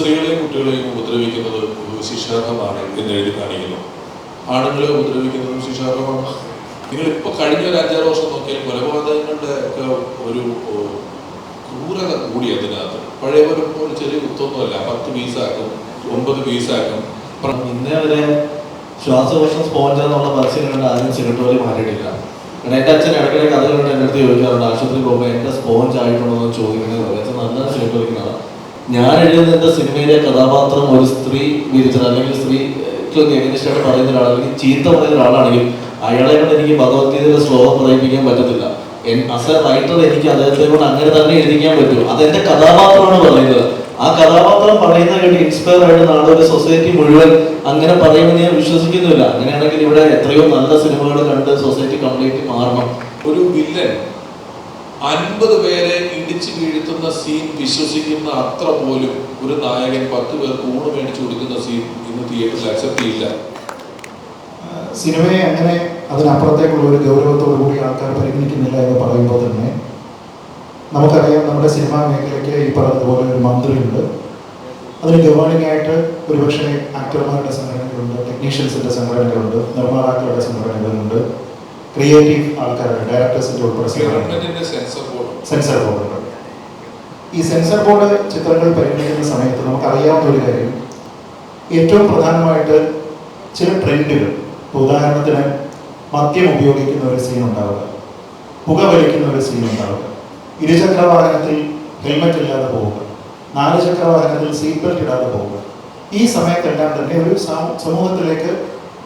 സ്ത്രീകളെയും കുട്ടികളെയും ഉപദ്രവിക്കുന്നത് ശിക്ഷാർഹമാണ് എന്ന് എഴുതി കാണിക്കുന്നു. ആണുങ്ങളെ ഉപദ്രവിക്കുന്നതും ശിക്ഷാർഹമാണ്. നിങ്ങൾ ഇപ്പൊ കഴിഞ്ഞ ഒരു അഞ്ചാറ് വർഷം നോക്കിയാൽ കൊലപാതകങ്ങളുടെ ഒക്കെ ഒരു ക്രൂരത കൂടി അതിനകത്ത്. പഴയ പോലെ ഒരു ചെറിയ കുത്തൊന്നുമല്ല. പത്ത് പീസാക്കും ഒമ്പത് പീസാക്കും. ഇന്നേ വരെ ശ്വാസകോശം സ്പോഞ്ച് എന്നുള്ള പരസ്യം കണ്ട് ആരും സിഗരറ്റ് മാറിയിട്ടില്ല കാരണം എന്റെ അച്ഛൻ ഇടയ്ക്കിടെ കഥ കണ്ട് എന്റെ അടുത്ത് ചോദിക്കാറുണ്ട് ആശുപത്രി പോകുമ്പോൾ എന്റെ സ്പോഞ്ച് ആയിട്ടുണ്ടോ എന്ന് ചോദിക്കുന്നത് നല്ല സിഗരറ്റ് വലിക്കുന്നതാണ് ഞാൻ എഴുതുന്ന സിനിമയിലെ കഥാപാത്രം ഒരു സ്ത്രീ വിരിച്ചത് അല്ലെങ്കിൽ സ്ത്രീ എഗനിസ്റ്റായിട്ട് പറയുന്ന ഒരാൾ അല്ലെങ്കിൽ ചീത്ത പറയുന്ന ഒരാളാണെങ്കിൽ അയാളെ കൊണ്ട് എനിക്ക് ഭഗവത്ഗീതയുടെ ശ്ലോകം പറയിപ്പിക്കാൻ പറ്റത്തില്ല. അസ് റൈറ്റർ എനിക്ക് അദ്ദേഹത്തെ കൊണ്ട് അങ്ങനെ തന്നെ എഴുതിക്കാൻ പറ്റും. അതെന്റെ കഥാപാത്രമാണ് പറയുന്നത്. ആ കഥാപാത്രം പറയുന്നത് കേട്ട് ഇൻസ്പയർ ആയിട്ട് നാളെ ഒരു സൊസൈറ്റി മുഴുവൻ അങ്ങനെ പറയുമെന്ന് ഞാൻ വിശ്വസിക്കുന്നില്ല അങ്ങനെയാണെങ്കിൽ ഇവിടെ എത്രയോ നല്ല സിനിമകൾ കണ്ട് സൊസൈറ്റി കംപ്ലീറ്റ് മാറണം. ഒരു വില്ലൻ അൻപത് പേരെ ഇടിച്ചു വീഴ്ത്തുന്ന സീൻ വിശ്വസിക്കുന്ന അത്ര പോലും ഒരു നായകൻ പത്ത് പേർക്ക് ഊണ് മേടിച്ചു കൊടുക്കുന്ന സീൻ ഇന്ന് തിയേറ്ററിൽ അക്സെപ്റ്റ് ചെയ്യില്ല. സിനിമയെ അങ്ങനെ അതിനപ്പുറത്തേക്കുള്ള ഒരു ഗൗരവത്തോടു കൂടി ആൾക്കാർ പരിഗണിക്കുന്നില്ല എന്ന് പറയുമ്പോൾ തന്നെ നമുക്കറിയാം നമ്മുടെ സിനിമാ മേഖലയ്ക്ക് ഈ പറഞ്ഞതുപോലെ ഒരു മന്ത്രിയുണ്ട്. അതിന് ഗവേണിംഗ് ആയിട്ട് ഒരുപക്ഷെ ആക്ടർമാരുടെ സംഘടനകളുണ്ട് ടെക്നീഷ്യൻസിന്റെ സംഘടനകളുണ്ട് നിർമ്മാതാക്കളുടെ സംഘടനകളുണ്ട്. ക്രിയേറ്റീവ് ആൾക്കാരുണ്ട് ഡയറക്ടേഴ്സിന്റെ ഉൾപ്പെടെ സെൻസർ ബോർഡ്. ഈ സെൻസർ ബോർഡ് ചിത്രങ്ങൾ പരിഗണിക്കുന്ന സമയത്ത് നമുക്കറിയാവുന്ന ഒരു കാര്യം ഏറ്റവും പ്രധാനമായിട്ട് ചില ട്രെൻഡുകൾ ഉദാഹരണത്തിന് മദ്യം ഉപയോഗിക്കുന്ന ഒരു സീൻ ഉണ്ടാവുക പുക വലിക്കുന്ന ഒരു സീൻ ഉണ്ടാവുക ഇരുചക്ര വാഹനത്തിൽ ഹെൽമറ്റ് ഇല്ലാതെ പോവുക നാല് ചക്ര വാഹനത്തിൽ സീറ്റ് ബെൽറ്റ് ഇടാതെ പോവുക ഈ സമയത്തെല്ലാം തന്നെ ഒരു സമൂഹത്തിലേക്ക്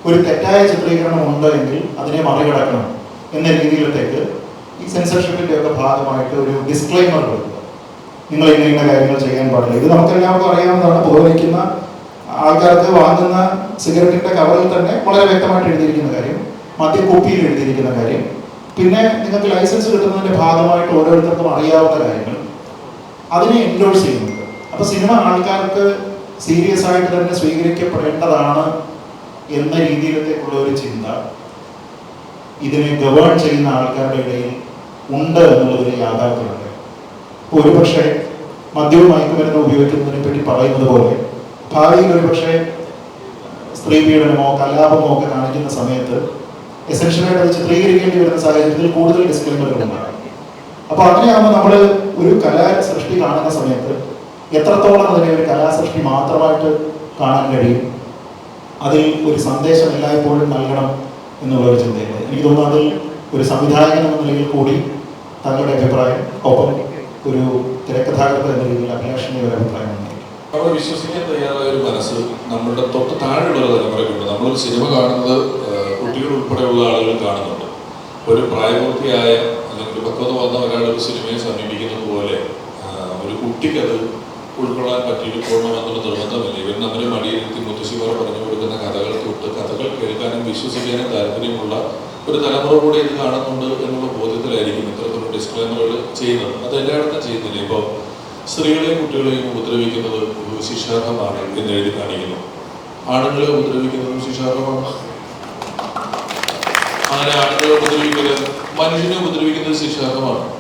ഒരു തെറ്റായ ചിത്രീകരണം ഉണ്ട് എങ്കിൽ അതിനെ മറികടക്കണം എന്ന രീതിയിലത്തേക്ക് ഈ സെൻസർഷിപ്പിന്റെ ഒക്കെ ഭാഗമായിട്ട് ഒരു ഡിസ്ക്ലൈമർ കൊടുക്കുക. നിങ്ങൾ ഇന്ന ഇന്ന കാര്യങ്ങൾ ചെയ്യാൻ പാടില്ല. ഇത് നമുക്കെല്ലാവർക്കും അറിയാവുന്നതാണ്. പുകവലിക്കുന്ന ആൾക്കാർക്ക് വാങ്ങുന്ന സിഗരറ്റിന്റെ കവറിൽ തന്നെ വളരെ വ്യക്തമായിട്ട് എഴുതിയിരിക്കുന്ന കാര്യം മദ്യക്കുപ്പിയിൽ എഴുതിയിരിക്കുന്ന കാര്യം പിന്നെ നിങ്ങൾക്ക് ലൈസൻസ് കിട്ടുന്നതിന്റെ ഭാഗമായിട്ട് ഓരോരുത്തർക്കും അറിയാവുന്ന കാര്യങ്ങൾ. അതിനെ എൻഡോഴ്സ് ചെയ്യുന്നുണ്ട് അപ്പോൾ സിനിമ ആൾക്കാർക്ക് സീരിയസ് ആയിട്ട് തന്നെ സ്വീകരിക്കപ്പെടേണ്ടതാണ് എന്ന രീതിയിലത്തേക്കുള്ള ഒരു ചിന്ത ഇതിനെ ഗവേൺ ചെയ്യുന്ന ആൾക്കാരുടെ ഇടയിൽ ഉണ്ട് എന്നുള്ളതിന് യാഥാർത്ഥ്യമുണ്ട്. ഇപ്പോൾ ഒരുപക്ഷെ മദ്യവും മയക്കുമരുന്ന് ഉപയോഗിക്കുന്നതിനെ പറ്റി പറയുന്നത് പോലെ ഭാവിയിൽ ഒരുപക്ഷെ സ്ത്രീ പീഡനമോ കലാപമോ ഒക്കെ കാണിക്കുന്ന സമയത്ത് എസെൻഷ്യലായിട്ട് അത് ചിത്രീകരിക്കേണ്ടി വരുന്ന സാഹചര്യത്തിൽ കൂടുതൽ ഡിസ്ക്ലൈമറുകൾ ഉണ്ടാകും. അപ്പോൾ അങ്ങനെയാകുമ്പോൾ നമ്മൾ ഒരു കലാ സൃഷ്ടി കാണുന്ന സമയത്ത് എത്രത്തോളം അതിനെ ഒരു കലാസൃഷ്ടി മാത്രമായിട്ട് കാണാൻ കഴിയും? അതിൽ ഒരു സന്ദേശം എല്ലായ്പ്പോഴും നൽകണം എന്നുള്ള ഒരു ചിന്തയുണ്ട്. എനിക്ക് തോന്നുന്നു അതിൽ ഒരു സംവിധായകൻ എന്ന നിലയിൽ കൂടി തങ്ങളുടെ അഭിപ്രായം ഒപ്പം ഒരു തിരക്കഥാകൃത്ത് എന്ന രീതിയിൽ അഭിലാഷണീയ ഒരു അഭിപ്രായം നമ്മൾ വിശ്വസിക്കാൻ തയ്യാറായ ഒരു മനസ്സ് നമ്മളുടെ തൊട്ട് താഴെയുള്ള ഒരു തലമുറയ്ക്കുണ്ട്. നമ്മളൊരു സിനിമ കാണുന്നത് കുട്ടികൾ ഉൾപ്പെടെയുള്ള ആളുകൾ കാണുന്നുണ്ട്. ഒരു പ്രായപൂർത്തിയായ അല്ലെങ്കിൽ പക്വത വന്ന ഒരാൾ ഒരു സിനിമയെ സമീപിക്കുന്നത് പോലെ ഒരു കുട്ടിക്കത് ഉൾക്കൊള്ളാൻ പറ്റിയിട്ട് പോകണമെന്നുള്ള നിർബന്ധമില്ല. ഇവർ നമ്മുടെ മടിയിലെത്തി മുത്തശ്ശിമാർ പറഞ്ഞു കൊടുക്കുന്ന കഥകൾ തൊട്ട് കഥകൾ കേൾക്കാനും വിശ്വസിക്കാനും താല്പര്യമുള്ള ഒരു തലമുറ കൂടെ ഇത് കാണുന്നുണ്ട് എന്നുള്ള ബോധ്യത്തിലായിരിക്കും ഇത്തരത്തിലുള്ള ഡിസ്ക്ലൈമറുകൾ ചെയ്യുന്നത്. അത് എല്ലായിടത്തും ചെയ്യുന്നില്ല. ഇപ്പോൾ സ്ത്രീകളെയും കുട്ടികളെയും ഉപദ്രവിക്കുന്നത് ശിക്ഷാർഹമാണ് എന്ന് എഴുതി കാണിക്കുന്നു. ആണുങ്ങളെ ഉപദ്രവിക്കുന്നതും ശിക്ഷാർഹമാണ്? അങ്ങനെ ആണുങ്ങളെ ഉപദ്രവിക്കുന്നത് മനുഷ്യനെ ഉപദ്രവിക്കുന്നത് ശിക്ഷാർഹമാണ്.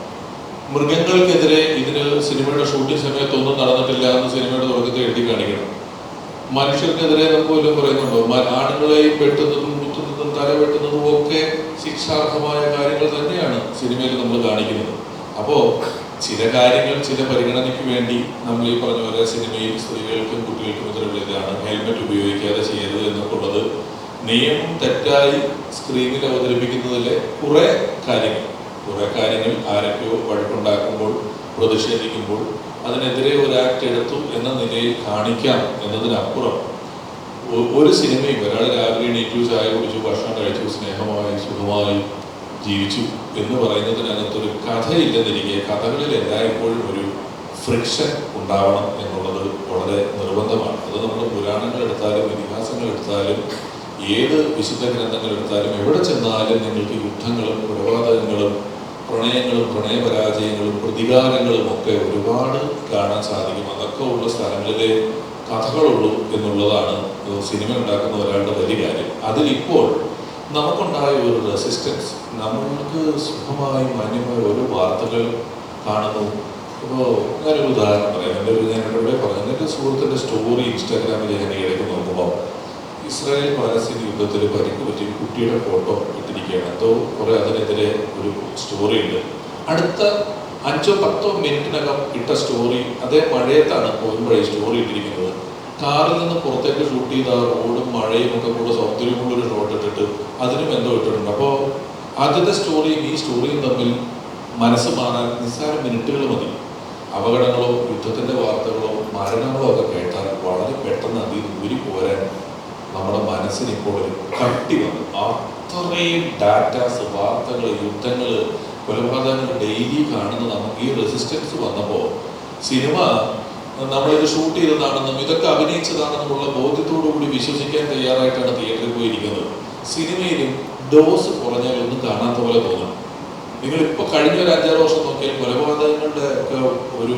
മൃഗങ്ങൾക്കെതിരെ ഇതിന് സിനിമയുടെ ഷൂട്ടിംഗ് സമയത്ത് ഒന്നും നടന്നിട്ടില്ല എന്ന് സിനിമയുടെ തുടക്കത്തിൽ എഴുതി കാണിക്കണം. മനുഷ്യർക്കെതിരെ നമുക്ക് വല്ലതും പറയുന്നുണ്ടോ? ആണുങ്ങളെയും വെട്ടുന്നതും കുത്തുന്നതും തല വെട്ടുന്നതും ഒക്കെ ശിക്ഷാർഹമായ കാര്യങ്ങൾ തന്നെയാണ് സിനിമയിൽ നമ്മൾ കാണിക്കുന്നത്. അപ്പോൾ ചില കാര്യങ്ങൾ ചില പരിഗണനയ്ക്ക് വേണ്ടി നമ്മൾ ഈ പറഞ്ഞ പോലെ സിനിമയിൽ സ്ത്രീകൾക്കും കുട്ടികൾക്കും എതിരെ ഇതാണ്. ഹെൽമെറ്റ് ഉപയോഗിക്കാതെ ചെയ്യരുത് എന്നൊക്കെയുള്ളത് നിയമം തെറ്റായി സ്ക്രീനിൽ അവതരിപ്പിക്കുന്നതിലെ കുറേ കാര്യങ്ങൾ. കുറെ കാര്യങ്ങൾ ആരൊക്കെയോ വഴക്കുണ്ടാക്കുമ്പോൾ പ്രതിഷേധിക്കുമ്പോൾ അതിനെതിരെ ഒരു ആക്ട് എടുത്തു എന്ന നിലയിൽ കാണിക്കാം എന്നതിനപ്പുറം ഒരു സിനിമയും ഒരാൾ രാവിലെ എണീറ്റു ചായ കുടിച്ചു ഭക്ഷണം കഴിച്ചു സ്നേഹമായി സുഖമായി ജീവിച്ചു എന്ന് പറയുന്നതിനകത്തൊരു കഥയില്ലെന്നിരിക്കെ കഥകളിൽ എല്ലായ്പ്പോഴും ഒരു ഫ്രിക്ഷൻ ഉണ്ടാവണം എന്നുള്ളത് വളരെ നിർബന്ധമാണ്. അത് നമ്മൾ പുരാണങ്ങൾ എടുത്താലും ഇതിഹാസങ്ങൾ എടുത്താലും ഏത് വിശുദ്ധ ഗ്രന്ഥങ്ങൾ എടുത്താലും എവിടെ ചെന്നാലും നിങ്ങൾക്ക് യുദ്ധങ്ങളും കൊലപാതകങ്ങളും പ്രണയങ്ങളും പ്രണയപരാജയങ്ങളും പ്രതികാരങ്ങളും ഒക്കെ ഒരുപാട് കാണാൻ സാധിക്കും. അതൊക്കെ ഉള്ള സ്ഥലങ്ങളിലെ കഥകളുള്ളൂ എന്നുള്ളതാണ് സിനിമ ഉണ്ടാക്കുന്ന ഒരാളുടെ വലിയ കാര്യം. അതിലിപ്പോൾ നമുക്കുണ്ടായ ഒരു റെസിസ്റ്റൻസ് നമ്മൾക്ക് സുഖമായി മാന്യമായ ഓരോ വാർത്തകൾ കാണുന്നു. അപ്പോൾ ഞാനൊരു ഉദാഹരണം പറയാം. എന്റെ ഒരു ഞാൻ ഇവിടെ പറഞ്ഞു എന്റെ സുഹൃത്തിന്റെ സ്റ്റോറി ഇൻസ്റ്റാഗ്രാമിൽ ഞാൻ ഇടയ്ക്ക് നോക്കുമ്പോൾ ഇസ്രായേൽ പാലസ്തീൻ യുദ്ധത്തിൽ പരിക്ക് പറ്റിയ കുട്ടിയുടെ ഫോട്ടോ ഇട്ടിരിക്കുകയാണ്. എന്തോ കുറേ അതിനെതിരെ ഒരു സ്റ്റോറി ഉണ്ട്. അടുത്ത അഞ്ചോ പത്തോ മിനിറ്റിനകം ഇട്ട സ്റ്റോറി അതേ മഴയത്താണ് പോകുമ്പോഴേ സ്റ്റോറി ഇട്ടിരിക്കുന്നത്. കാറിൽ നിന്ന് പുറത്തേക്ക് ഷൂട്ട് ചെയ്ത റോഡും മഴയും ഒക്കെ കൂടെ സൗന്ദര്യമുള്ള ഒരു ഷോട്ട് ഇട്ടിട്ട് അതിനും എന്തോ ഇട്ടിട്ടുണ്ട്. അപ്പോൾ ആദ്യത്തെ സ്റ്റോറിയും ഈ സ്റ്റോറിയും തമ്മിൽ മനസ്സ് മാറാൻ നിസ്സാര മിനിറ്റുകൾ മതി. അപകടങ്ങളോ യുദ്ധത്തിന്റെ വാർത്തകളോ മരണങ്ങളോ ഒക്കെ കേട്ടാൽ വളരെ പെട്ടെന്ന് അതിൽ ഊരി പോരാൻ നമ്മുടെ മനസ്സിന് ഇപ്പോൾ ഒരു കട്ടി വന്നു. അത്രയും ഡാറ്റാസ് വാർത്തകൾ യുദ്ധങ്ങൾ കൊലപാതകങ്ങൾ ഡെയിലി കാണുന്ന നമുക്ക് ഈ റെസിസ്റ്റൻസ് വന്നപ്പോൾ സിനിമ നമ്മളിത് ഷൂട്ട് ചെയ്തതാണെന്നും ഇതൊക്കെ അഭിനയിച്ചതാണെന്നുമുള്ള ബോധ്യത്തോടു കൂടി വിശ്വസിക്കാൻ തയ്യാറായിട്ടാണ് തിയേറ്ററിൽ പോയിരിക്കുന്നത്. സിനിമയിലും ഡോസ് കുറഞ്ഞാൽ ഒന്നും കാണാത്ത പോലെ തോന്നും. നിങ്ങൾ ഇപ്പൊ കഴിഞ്ഞ ഒരു അഞ്ചാറ് വർഷം നോക്കിയാൽ കൊലപാതകങ്ങളുടെ ഒക്കെ ഒരു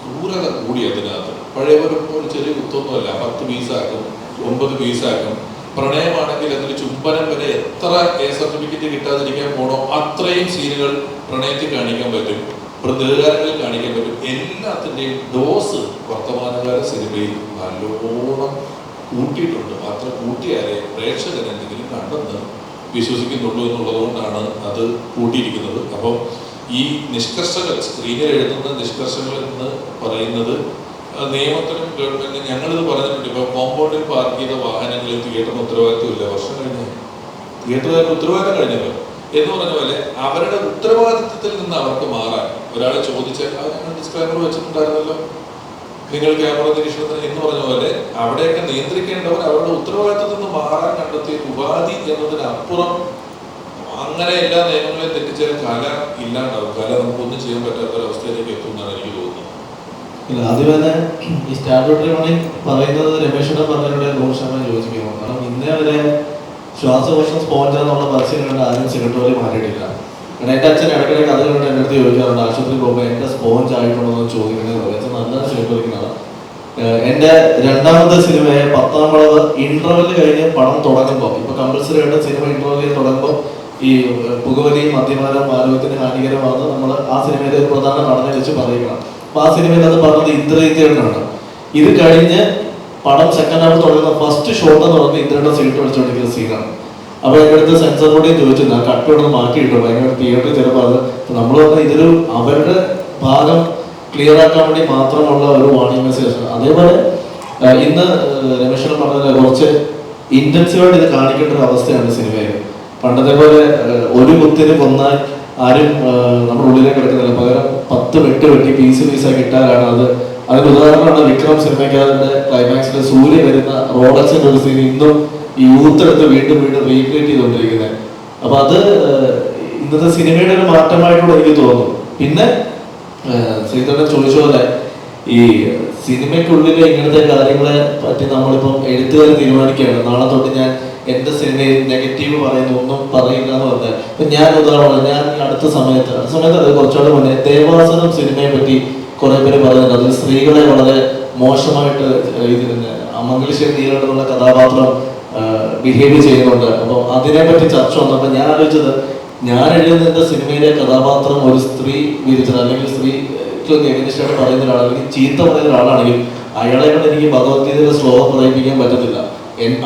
ക്രൂരത കൂടി അതിനകത്ത്. പഴയ പോലെ ചെറിയ കുത്തൊന്നുമല്ല പത്ത് പീസാക്കും. ഒമ്പത് പീസാക്കും. പ്രണയമാണെങ്കിൽ അതിൽ ചുംബനം വരെ എത്ര എ സർട്ടിഫിക്കറ്റ് കിട്ടാതിരിക്കാൻ പോണോ അത്രയും സീനുകൾ പ്രണയത്തിൽ കാണിക്കാൻ പറ്റും. പ്രതികാരങ്ങളിൽ കാണിക്കാൻ പറ്റും. എല്ലാത്തിന്റെയും ഡോസ് വർത്തമാനകാല സിനിമയിൽ നല്ലോണം കൂട്ടിയിട്ടുണ്ട്. അത്ര കൂട്ടിയാലേ പ്രേക്ഷകൻ എന്തെങ്കിലും കണ്ടെന്ന് വിശ്വസിക്കുന്നുള്ളൂ എന്നുള്ളതുകൊണ്ടാണ് അത് കൂട്ടിയിരിക്കുന്നത്. അപ്പം ഈ നിഷ്കർഷകൾ സ്ക്രീനിൽ എഴുതുന്ന നിഷ്കർഷകൾ എന്ന് പറയുന്നത് നിയമത്തിനും ഗവൺമെന്റിനും ഞങ്ങളിത് പറഞ്ഞിട്ടുണ്ട്. ഇപ്പൊ കോമ്പൗണ്ടിൽ പാർക്ക് ചെയ്ത വാഹനങ്ങളിൽ തിയേറ്ററിന് ഉത്തരവാദിത്വം ഇല്ല. വർഷം കഴിഞ്ഞു. തിയേറ്ററുകാരുടെ ഉത്തരവാദിത്തം കഴിഞ്ഞല്ലോ. എന്ന് പറഞ്ഞ പോലെ അവരുടെ ഉത്തരവാദിത്വത്തിൽ നിന്ന് അവർക്ക് മാറാൻ ഒരാളെ ചോദിച്ചാൽ അത് ഞങ്ങൾ ഡിസ്ക്ലൈമർ വെച്ചിട്ടുണ്ടായിരുന്നല്ലോ. നിങ്ങൾ ക്യാമറ നിരീക്ഷണത്തിന് എന്ന് പറഞ്ഞ പോലെ അവിടെയൊക്കെ നിയന്ത്രിക്കേണ്ടവർ അവരുടെ ഉത്തരവാദിത്വത്തിൽ നിന്ന് മാറാൻ കണ്ടെത്തിയ ഉപാധി എന്നതിനപ്പുറം അങ്ങനെ എല്ലാ നിയമങ്ങളെയും തെറ്റിച്ചാൽ കല ഇല്ലാണ്ടാവും. കല നമുക്കൊന്നും ചെയ്യാൻ പറ്റാത്ത ഒരു അവസ്ഥയിലേക്ക് എത്തും എന്നാണ് എനിക്ക് തോന്നുന്നത്. ഇല്ല ആദ്യം തന്നെ ഈ സ്റ്റാറ്റ്യൂട്ടറി മണി പറയുന്നത് രമേശയുടെ പറഞ്ഞതിലൂടെ നൂറ് ശതമാനം യോജിക്കുന്നു. കാരണം ഇന്നേ വരെ ശ്വാസകോശം സ്പോഞ്ച് എന്നുള്ള പരസ്യം കണ്ട് ആരും സെക്രട്ടറി മാറിയിട്ടില്ല കാരണം എന്റെ അച്ഛൻ ഇടയ്ക്കിടെ കഥ കണ്ട് എന്റെ അടുത്ത് ചോദിക്കാറുണ്ട് ആശുപത്രി പോകുമ്പോൾ എന്റെ സ്പോഞ്ച് ആയിട്ടുണ്ടോ എന്ന് ചോദിക്കുന്നത് അച്ഛൻ നല്ല സെക്രട്ടറിക്കുന്നതാണ് എന്റെ രണ്ടാമത്തെ സിനിമയെ പത്താം വളവ് ഇന്റർവെൽ കഴിഞ്ഞ് പണം തുടങ്ങുമ്പോൾ ഇപ്പൊ കമ്പൽസറി ആയിട്ട് സിനിമ ഇന്റർവെൽ തുടങ്ങുമ്പോൾ ഈ പുകവലിയും പുകവലി മദ്യപാനം ആരോഗ്യത്തിന് ഹാനികരമാണെന്ന് നമ്മൾ ആ സിനിമയിലെ ഒരു പ്രധാന നടനെ വെച്ച് പറയുകയാണ് ആ സിനിമയിൽ അത് പറഞ്ഞത് ഇന്ദ്രജിത്തേട്ടനാണ് ഇത് കഴിഞ്ഞ് പടം സെക്കൻഡ് ഹാഫ് തുടങ്ങുന്ന ഫസ്റ്റ് ഷോട്ട് എന്ന് പറഞ്ഞ ഇന്ദ്രയുടെ സീറ്റ് വിളിച്ചുകൊണ്ടിരിക്കുന്ന സീനാണ് അപ്പൊ എന്റെ അടുത്ത് സെൻസർ ബോർഡിയും ചോദിച്ചു ഞാൻ കട്ട് ഇവിടെ മാറ്റി കിട്ടും ഭയങ്കര തിയേറ്ററിൽ ചിലപ്പോൾ അത് നമ്മൾ പറഞ്ഞ ഇതൊരു അവരുടെ ഭാഗം ക്ലിയർ ആക്കാൻ വേണ്ടി മാത്രമുള്ള ഒരു വാണിംഗ് മെസ്സേജ് അതേപോലെ ഇന്ന് രമേശ്വരൻ പറഞ്ഞ കുറച്ച് ഇന്റൻസീവായിട്ട് ഇത് കാണിക്കേണ്ട ഒരു അവസ്ഥയാണ് സിനിമയിൽ പണ്ടത്തെ പോലെ ഒരു കുത്തിന് കൊന്നാൽ ആരും നമ്മുടെ ഉള്ളിലേക്ക് കിടക്കുന്നില്ല പകരം പത്ത് വെട്ട് വെട്ടി പീസ് പീസാക്കി ഇട്ടാലാണ് അത്. അതിന് ഉദാഹരണമാണ് വിക്രം സിനിമയ്ക്കതിന്റെ ക്ലൈമാക്സിൽ സൂര്യ വരുന്ന റോളക്സിന്റെ ഒരു സീൻ ഇന്നും ഈ യൂത്ത് എടുത്ത് വീണ്ടും വീണ്ടും റീക്രിയേറ്റ് ചെയ്തുകൊണ്ടിരിക്കുന്നത് അപ്പൊ അത് ഇന്നത്തെ സിനിമയുടെ ഒരു മാറ്റമായിട്ടൂടെ എനിക്ക് തോന്നുന്നു. പിന്നെ ശ്രീധരൻ ചോദിച്ച പോലെ ഈ സിനിമയ്ക്കുള്ളിലെ ഇങ്ങനത്തെ കാര്യങ്ങളെ പറ്റി നമ്മളിപ്പം എഴുത്തുകാർ തീരുമാനിക്കുകയാണ്. നാളെ തൊട്ട് ഞാൻ എന്റെ സിനിമയിൽ നെഗറ്റീവ് പറയുന്ന ഒന്നും പറയില്ല എന്ന് പറഞ്ഞാൽ ഇപ്പൊ ഞാൻ ഉദാഹരണം ഞാൻ അടുത്ത സമയത്ത് അടുത്ത സമയത്ത് അത് കുറച്ചുകൂടെ മുന്നേ ദേവാസനം സിനിമയെ പറ്റി കുറെ പേര് പറയുന്നുണ്ട് അതിൽ സ്ത്രീകളെ വളരെ മോശമായിട്ട് ഇതിന് മംഗലശ്ശേരി നീലകണ്ഠനുള്ള കഥാപാത്രം ബിഹേവ് ചെയ്യുന്നുണ്ട്. അപ്പോൾ അതിനെപ്പറ്റി ചർച്ച വന്നപ്പോൾ ഞാൻ ആലോചിച്ചത് ഞാൻ എഴുതുന്ന സിനിമയിലെ കഥാപാത്രം ഒരു സ്ത്രീ വിരിച്ചത് അല്ലെങ്കിൽ സ്ത്രീ എഗനിസ്റ്റായിട്ട് പറയുന്ന ഒരാൾ അല്ലെങ്കിൽ ചീത്ത പറയുന്ന ഒരാളാണെങ്കിൽ അയാളെ കൊണ്ട് എനിക്ക് ഭഗവത്ഗീതയുടെ ശ്ലോകം പറയിപ്പിക്കാൻ പറ്റത്തില്ല.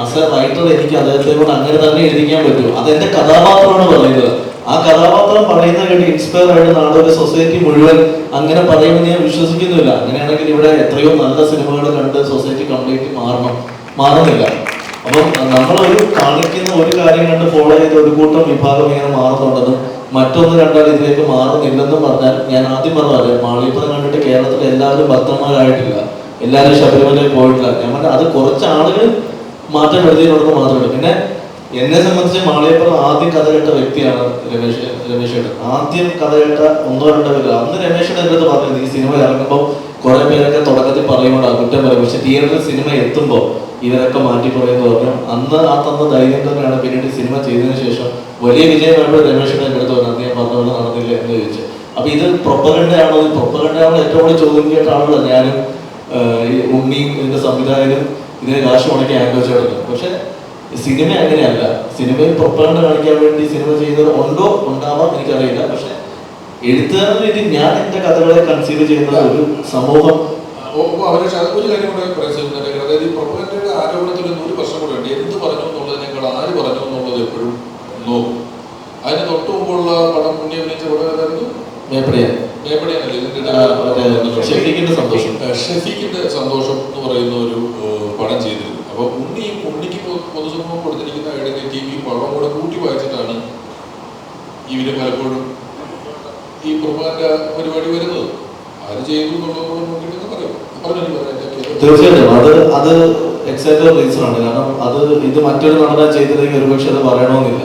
അസ് എ റൈറ്റർ എനിക്ക് അദ്ദേഹത്തെ കൊണ്ട് അങ്ങനെ തന്നെ എഴുതിക്കാൻ പറ്റും. അതെന്റെ കഥാപാത്രമാണ് പറയുന്നത്. ആ കഥാപാത്രം പറയുന്നത് കേട്ട് ഇൻസ്പയർ ആയിട്ട് നാളെ ഒരു സൊസൈറ്റി മുഴുവൻ അങ്ങനെ പറയുമെന്ന് ഞാൻ വിശ്വസിക്കുന്നില്ല അങ്ങനെയാണെങ്കിൽ ഇവിടെ എത്രയോ നല്ല സിനിമകൾ കണ്ട് സൊസൈറ്റി കംപ്ലീറ്റ് മാറണം. മാറുന്നില്ല. അപ്പം നമ്മളൊരു കാണിക്കുന്ന ഒരു കാര്യം കണ്ട് ഫോളോ ചെയ്ത ഒരു കൂട്ടം വിഭാഗം ഇങ്ങനെ മാറുന്നുണ്ടെന്നും മറ്റൊന്ന് കണ്ടാൽ ഇതിലേക്ക് മാറുന്നില്ലെന്നും പറഞ്ഞാൽ ഞാൻ ആദ്യം പറഞ്ഞത് മാളിപ്പുറം കണ്ടിട്ട് കേരളത്തിൽ എല്ലാവരും ഭക്തന്മാരായിട്ടില്ല. എല്ലാവരും ശബരിമലയിൽ പോയിട്ടില്ല. ഞാൻ പറഞ്ഞാൽ അത് കുറച്ച് ആളുകൾ മാറ്റം വരുത്തിയിട്ടുണ്ടെന്ന് മാത്രമേ പിന്നെ എന്നെ സംബന്ധിച്ച് മാളിയപ്പുറം ആദ്യം കഥ കേട്ട വ്യക്തിയാണ് രമേശ് രമേശേട്ടൻ. ആദ്യം കഥ കേട്ട ഒന്നോ രണ്ടോ പേര്. അന്ന് രമേശ് ഏട്ടൻ അടുത്ത് പറഞ്ഞത് ഈ സിനിമ ഇറങ്ങുമ്പോൾ കുറെ പേരൊക്കെ തുടക്കത്തിൽ പറയുമ്പോൾ കുറ്റം പറയും. പക്ഷെ തിയേറ്ററിൽ സിനിമ എത്തുമ്പോൾ ഇവരൊക്കെ മാറ്റി പറയുമെന്ന് പറഞ്ഞു. അന്ന് ആ തന്ന ധൈര്യം തന്നെയാണ് പിന്നീട് സിനിമ ചെയ്തതിനു ശേഷം വലിയ വിജയമായപ്പോൾ രമേശ് ഏട്ടൻ എടുത്ത് പറഞ്ഞു "അന്ന് ഞാൻ പറഞ്ഞ പോലെ നടന്നില്ല എന്ന് ചോദിച്ചു. അപ്പൊ ഇത് പ്രൊപ്പഗണ്ടയാണോ? പ്രൊപ്പഗണ്ടയാണോ? ഏറ്റവും കൂടുതൽ ചോദ്യം കേട്ട ആളുകളാണ് ഞാനും ഉണ്ണിയും ഇതിന്റെ സംവിധായകനും ഇതിനെ കാശ് മുടക്കി ആലോചിച്ചിട്ടുണ്ട് പക്ഷെ സിനിമ അങ്ങനെയല്ല. സിനിമയിൽ പ്രൊപ്പഗണ്ട കാണിക്കാൻ വേണ്ടി സിനിമ ചെയ്തത് ഉണ്ടോ ഉണ്ടാവാം എനിക്കറിയില്ല. പക്ഷെ എഴുത്തുകാരെന്ന വേണ്ടി ഞാൻ എന്റെ കഥകളെ കൺസീവ് ചെയ്യുന്ന ഒരു സമൂഹം. ഒരു കാര്യം കൂടെ പറയാൻ അതായത് ഈ കൂടെ ഉണ്ട്. എന്ത് പറഞ്ഞു എന്നുള്ളതിനേക്കാൾ ആര് പറഞ്ഞു എന്നുള്ളത് എപ്പോഴും നോക്കും. അതിന് തൊട്ട് മുമ്പുള്ള പടം മുന്നേ അഭിനയിച്ച പടം ഏതായിരുന്നു? മേപ്പടിയാൻ. ഇതിന്റെ ഷെഫീഖിന്റെ സന്തോഷം. ഷെഫീഖിന്റെ സന്തോഷം എന്ന് പറയുന്ന ഒരു പടം ചെയ്തിരുന്നു. അപ്പൊ ഉണ്ണി ഉണ്ണിക്ക് പൊതുസമൂഹം കൊടുത്തിരിക്കുന്ന ഐഡന്റിറ്റി പടം കൂടെ കൂട്ടി വായിച്ചിട്ടാണ് ഇവർ പലപ്പോഴും ഈ കുർബാന്റെ പരിപാടി വരുന്നത്. ആര് ചെയ്തു എന്നുള്ളത് നോക്കിയിട്ട് പറയും. തീർച്ചയായിട്ടും. അത് അത് എക്സാക്ട് റീസൺ ആണ്. കാരണം അത് ഇത് മറ്റൊരു നടന ചെയ്തില്ലെങ്കിൽ ഒരുപക്ഷെ അത് പറയണമെന്നില്ല.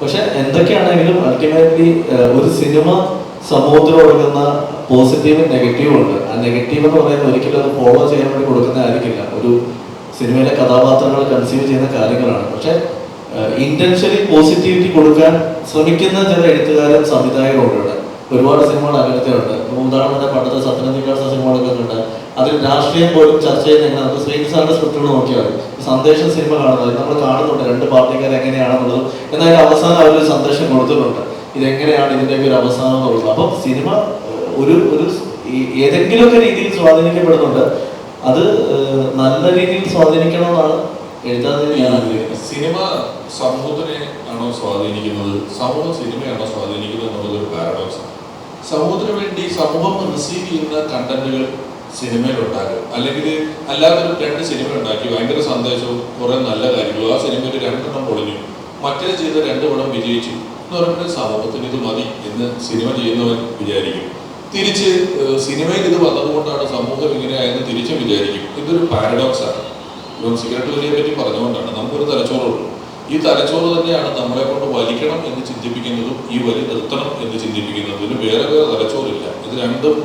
പക്ഷെ എന്തൊക്കെയാണെങ്കിലും അൾട്ടിമേറ്റ്ലി ഒരു സിനിമ സമൂഹത്തിൽ ഒഴുകുന്ന പോസിറ്റീവും നെഗറ്റീവും ഉണ്ട്. ആ നെഗറ്റീവ് എന്ന് പറയുന്നത് ഒരിക്കലും അത് ഫോളോ ചെയ്യാൻ വേണ്ടി കൊടുക്കുന്ന ആയിരിക്കില്ല ഒരു സിനിമയിലെ കഥാപാത്രങ്ങൾ കൺസീവ് ചെയ്യുന്ന കാര്യങ്ങളാണ്. പക്ഷെ ഇന്റൻഷ്യലി പോസിറ്റിവിറ്റി കൊടുക്കാൻ ശ്രമിക്കുന്ന ചില എഴുത്തുകാരും സംവിധായകരുണ്ട്. ഒരുപാട് സിനിമകൾ അങ്ങനത്തെ ഉണ്ട് ഉദാഹരണത്തിന് പണ്ടത്തെ സത്യനന്ദിക്കാത്ത സിനിമകളൊക്കെ ഉണ്ട് അതിൽ രാഷ്ട്രീയം പോലും ചർച്ച ചെയ്യുന്ന എങ്ങനെ നമുക്ക് ശ്രീ സാറിന്റെ സ്ക്രിപ്റ്റുകൾ നോക്കിയാൽ. സന്ദേശം സിനിമ കാണുന്നത് നമ്മൾ കാണുന്നുണ്ട് രണ്ട് പാർട്ടിക്കാർ എങ്ങനെയാണെന്നുള്ളതും അതിന്റെ അവസാനം അവരൊരു സന്ദേശം കൊടുത്തിട്ടുണ്ട്. ഇതെങ്ങനെയാണ് ഇതിന്റെയൊക്കെ ഒരു അവസാനം എന്നുള്ളത് അപ്പം സിനിമ ഒരു ഒരു ഏതെങ്കിലുമൊക്കെ രീതിയിൽ സ്വാധീനിക്കപ്പെടുന്നുണ്ട്. അത് നല്ല രീതിയിൽ സ്വാധീനിക്കണമെന്നാണ് എഴുതാതെ ഞാൻ ആഗ്രഹിക്കുന്നത്. സിനിമ സമൂഹത്തിനെ ആണോ സ്വാധീനിക്കുന്നത്? സമൂഹം സിനിമയാണോ സ്വാധീനിക്കുന്നത് എന്നുള്ളത് ഒരു പാരഡോക്സ് സമൂഹത്തിന് വേണ്ടി സമൂഹം റിസീവ് ചെയ്യുന്ന കണ്ടന്റുകൾ സിനിമയിൽ ഉണ്ടാകും അല്ലെങ്കിൽ അല്ലാതൊരു രണ്ട് സിനിമ ഉണ്ടാക്കി ഭയങ്കര സന്ദേശവും കുറെ നല്ല കാര്യങ്ങളും ആ സിനിമയിൽ രണ്ടെണ്ണം പൊളിഞ്ഞു. മറ്റേ ചെയ്ത രണ്ട് പടം വിജയിച്ചു. എന്ന് പറയുമ്പോൾ സമൂഹത്തിന് ഇത് മതി എന്ന് സിനിമ ചെയ്യുന്നവൻ വിചാരിക്കും. തിരിച്ച് സിനിമയിൽ ഇത് വന്നതുകൊണ്ടാണ് സമൂഹം ഇങ്ങനെ ആയെന്ന് തിരിച്ചും വിചാരിക്കും. ഇതൊരു പാരഡോക്സ് ആണ്. ഇപ്പം സിഗരറ്റ് വലിയെ പറ്റി പറഞ്ഞുകൊണ്ടാണ്. നമുക്കൊരു തലച്ചോറുള്ളൂ ഈ തലച്ചോറ് തന്നെയാണ് നമ്മളെ കൊണ്ട് വലിക്കണം എന്ന് ചിന്തിപ്പിക്കുന്നതും ഈ വലി നിർത്തണം എന്ന് ചിന്തിപ്പിക്കുന്നതും. ഇതിന് വേറെ വേറെ തലച്ചോറില്ല. ഇത് രണ്ടും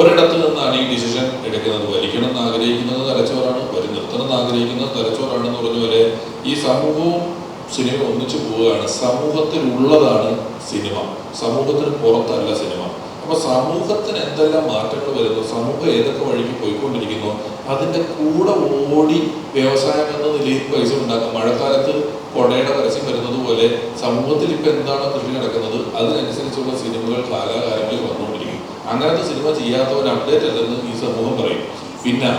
ഒരിടത്ത് നിന്നാണ് ഈ ഡിസിഷൻ എടുക്കുന്നത്. വലിക്കണം എന്ന് ആഗ്രഹിക്കുന്നത് തലച്ചോറാണ് വലി നിർത്തണം എന്ന് ആഗ്രഹിക്കുന്നത് തലച്ചോറാണെന്ന് പറഞ്ഞ പോലെ ഈ സമൂഹവും സിനിമ ഒന്നിച്ചു പോവുകയാണ്. സമൂഹത്തിലുള്ളതാണ് സിനിമ. സമൂഹത്തിന് പുറത്തല്ല സിനിമ. അപ്പൊ സമൂഹത്തിന് എന്തെല്ലാം മാറ്റങ്ങൾ വരുന്നു? സമൂഹം ഏതൊക്കെ വഴിക്ക് പോയിക്കൊണ്ടിരിക്കുന്നു? അതിന്റെ കൂടെ ഓടി വ്യവസായം എന്ന നിലയിൽ പൈസ ഉണ്ടാക്കാം. മഴക്കാലത്ത് കൊടയുടെ പരസ്യം വരുന്നത് പോലെ സമൂഹത്തിൽ ഇപ്പൊ എന്താണ് കൃഷി നടക്കുന്നത് അതിനനുസരിച്ചുള്ള സിനിമകൾ കാലാകാലങ്ങളിൽ വന്നുകൊണ്ടിരിക്കും. അങ്ങനത്തെ സിനിമ ചെയ്യാത്തവർ അപ്ഡേറ്റ് അല്ലെന്ന് ഈ സമൂഹം പറയും. പിന്നെ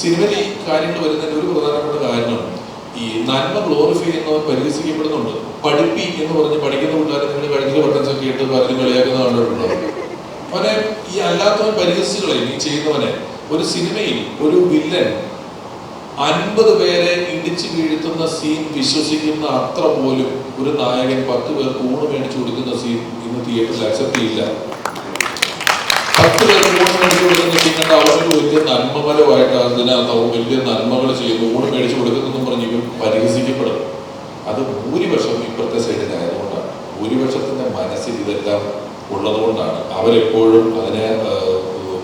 സിനിമയിൽ കാര്യങ്ങൾ വരുന്നതിന്റെ ഒരു പ്രധാനപ്പെട്ട കാരണം ഈ നന്മ ഗ്ലോറിഫൈ ചെയ്യുന്നവർ പരിഹസിക്കപ്പെടുന്നുണ്ട്. പഠിപ്പി എന്ന് പറഞ്ഞ് പഠിക്കുന്ന കൂട്ടുകാരെ നിങ്ങൾ കഴിഞ്ഞ ബട്ടൺസ് ഒക്കെ ഇട്ട് പറഞ്ഞ് കളിയാക്കുന്ന കണ്ടിട്ടുണ്ടോ അവനെ ഈ അല്ലാത്തവൻ പരിഹസിച്ചുകളെ ഈ ചെയ്യുന്നവനെ ഒരു സിനിമയിൽ ഒരു വില്ലൻ അൻപത് പേരെ ഇടിച്ച് വീഴ്ത്തുന്ന സീൻ വിശ്വസിക്കുന്ന അത്ര പോലും ഒരു നായകൻ പത്ത് പേർക്ക് ഊണ് മേടിച്ചു കൊടുക്കുന്ന സീൻ ഇന്ന് തിയേറ്ററിൽ അക്സെപ്റ്റ് ചെയ്യില്ല. പത്ത് പേർക്ക് ഊണ് മേടിച്ചു കൊടുക്കുന്ന സീൻ അവർക്ക് വലിയ നന്മപരമായിട്ട് അതിനകത്ത് വലിയ നന്മകൾ ചെയ്യുന്നു ഊണ് മേടിച്ചു കൊടുക്കുന്നു പറഞ്ഞ് ഇവൻ പരിഹസിക്കപ്പെടും അത് ഭൂരിപക്ഷം ഇപ്പുറത്തെ സൈഡിലായതുകൊണ്ടാണ് ഭൂരിപക്ഷത്തിന്റെ മനസ്സിൽ ഇതെല്ലാം ഉള്ളതുകൊണ്ടാണ് അവരെപ്പോഴും അതിനെ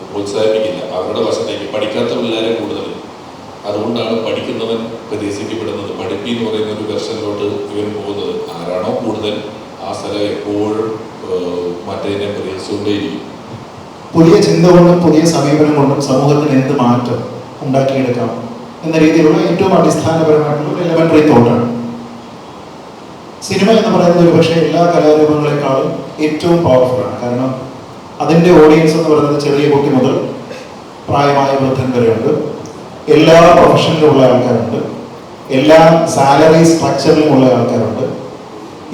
പ്രോത്സാഹിപ്പിക്കില്ല. അവരുടെ വശത്തേക്ക് പഠിക്കാത്ത പിള്ളേരെ കൂടുതൽ. അതുകൊണ്ടാണ് പഠിക്കുന്നവൻ പ്രതീക്ഷിക്കപ്പെടുന്നത് പഠിപ്പി എന്ന് പറയുന്ന ഒരു വെർഷനിലോട്ട് ഇവൻ പോകുന്നത്. ആരാണോ കൂടുതൽ ആ സ്ഥലം എപ്പോഴും മറ്റേതിനെ പ്രതീക്ഷിച്ചുകൊണ്ടേയിരിക്കും പുതിയ ചിന്ത കൊണ്ടും പുതിയ സമീപനം കൊണ്ടും സമൂഹത്തിന് എന്ത് മാറ്റം ഉണ്ടാക്കിയെടുക്കാം എന്ന രീതിയിലുള്ള ഏറ്റവും അടിസ്ഥാനപരമായിട്ടുള്ള എലമെന്ററി തോട്ടാണ്. സിനിമ എന്ന് പറയുന്നത് ഒരുപക്ഷെ എല്ലാ കലാരൂപങ്ങളെക്കാളും ഏറ്റവും പവർഫുൾ ആണ്. കാരണം അതിന്റെ ഓഡിയൻസ് എന്ന് പറയുന്നത് ചെറിയ കുട്ടി മുതൽ പ്രായമായ വൃദ്ധൻ വരെയുണ്ട്. എല്ലാ പ്രൊഫഷനിലുമുള്ള ആൾക്കാരുണ്ട്. എല്ലാ സാലറി സ്ട്രക്ചറിലുമുള്ള ആൾക്കാരുണ്ട്.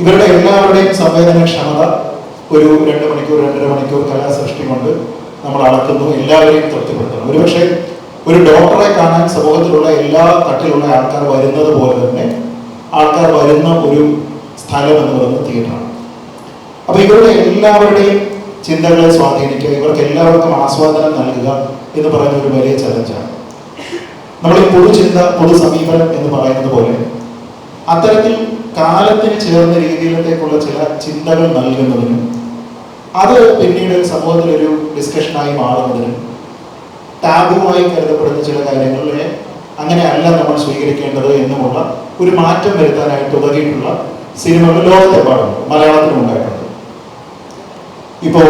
ഇവരുടെ എല്ലാവരുടെയും സംവേദനക്ഷമത ഒരു രണ്ട് മണിക്കൂർ രണ്ടര മണിക്കൂർ കലാസൃഷ്ടി കൊണ്ട് നമ്മൾ അളക്കുന്നു എല്ലാവരെയും തൃപ്തിപ്പെടുത്തുന്നു ഒരുപക്ഷെ ഒരു ഡോക്ടറെ കാണാൻ സമൂഹത്തിലുള്ള എല്ലാ തട്ടിലുള്ള ആൾക്കാർ വരുന്നത് പോലെ തന്നെ ആൾക്കാർ വരുന്ന ഒരു സ്ഥലം എന്ന് പറയുന്നത് തിയേറ്ററാണ് അപ്പൊ ഇവരുടെ എല്ലാവരുടെയും ചിന്തകളെ സ്വാധീനിക്കുക ഇവർക്ക് എല്ലാവർക്കും ആസ്വാദനം നൽകുക എന്ന് പറയുന്ന ഒരു വലിയ ചലഞ്ചാണ് നമ്മൾ പൊതുചിന്ത പൊതു സമീപനം എന്ന് പറയുന്നത് പോലെ അത്തരത്തിൽ കാലത്തിന് ചേർന്ന രീതിയിലത്തേക്കുള്ള ചില ചിന്തകൾ നൽകുന്നതിനും അത് പിന്നീട് സമൂഹത്തിൽ ഒരു ഡിസ്കഷനായി മാറുന്നതിനും ടാബുവായി കരുതപ്പെടുന്ന ചില കാര്യങ്ങളെ അങ്ങനെയല്ല നമ്മൾ സ്വീകരിക്കേണ്ടത് എന്നുമുള്ള ഒരു മാറ്റം വരുത്താനായിട്ട് ഉതകിയിട്ടുള്ള സിനിമകൾ ലോകത്തെമ്പാടുണ്ട് മലയാളത്തിലും ഉണ്ടായിട്ടുണ്ട് ഇപ്പോ